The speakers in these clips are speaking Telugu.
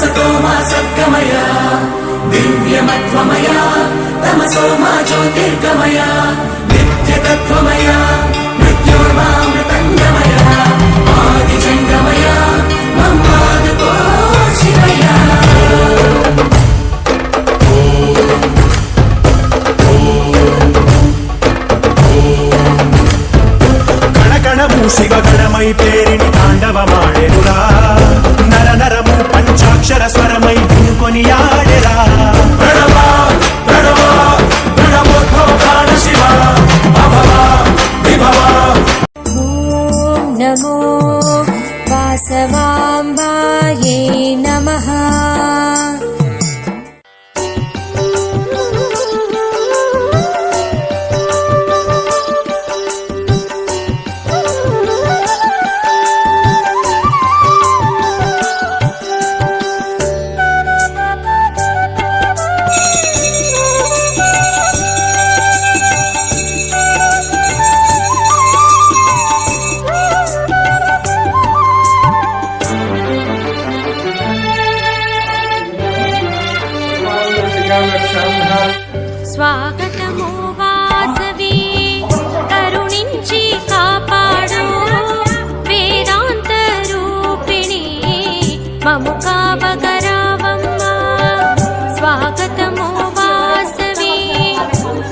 సతో మా సద్గమయ దివ్యమత్వమయ తమసో మా జ్యోతిర్గమయ నిత్యతత్వమయా. శివగణమై పేరిని తాండవమాడెనురా. నర నరము పంచాక్షర స్వరమై వినుకొని ఆడెరా. స్వాగతము వాసవి కరుణించి కాపాడు వేదాంత రూపిణి మము కావగరావమ్మా. స్వాగతము వాసవి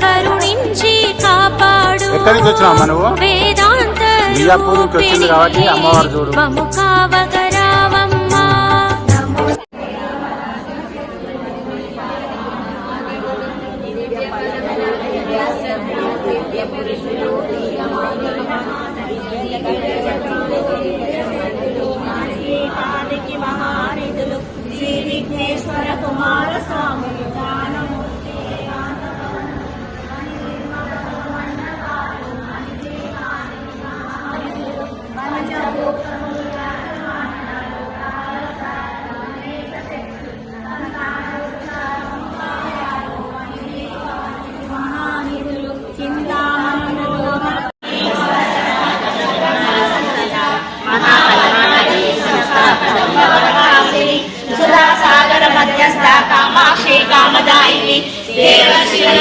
కరుణించి కాపాడు ఎక్కడి నుంచి వచ్చినావమ్మా నువ్వు? వేదాంత బియ్యాపూర్ నుంచి వచ్చింది కాబట్టి అమ్మవారు చూడు. మము श्री विघ्नेश्वर कुमार ಭಾಷೆ ಕಾಮದಾಯಿನಿ ದೇವ ಶಿವನ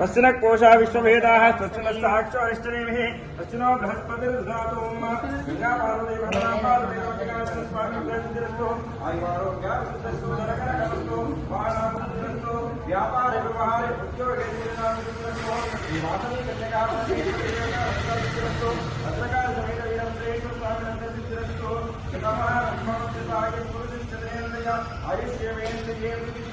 పశ్చిన కోశా విశ్వభేదా. స్వచ్ఛనస్థాక్షరిష్టనేమి పశ్చినో బృహస్పతిర్ధాతు వ్యాపార వ్యవహార आयुष्यवेन्द्रिये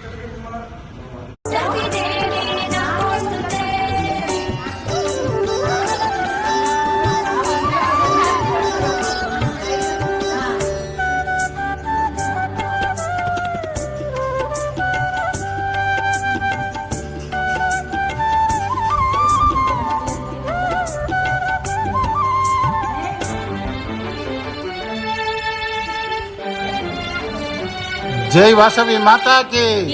జై వాసవి మాతాకి.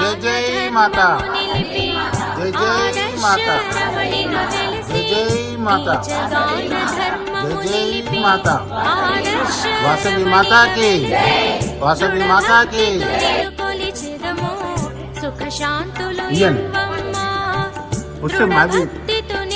జై జై మాత. జై జై మాత. జై జై మాత. జై జై మాత. వాసవి మాతాకి. వాసవి మాతాకి. వస్తే మాది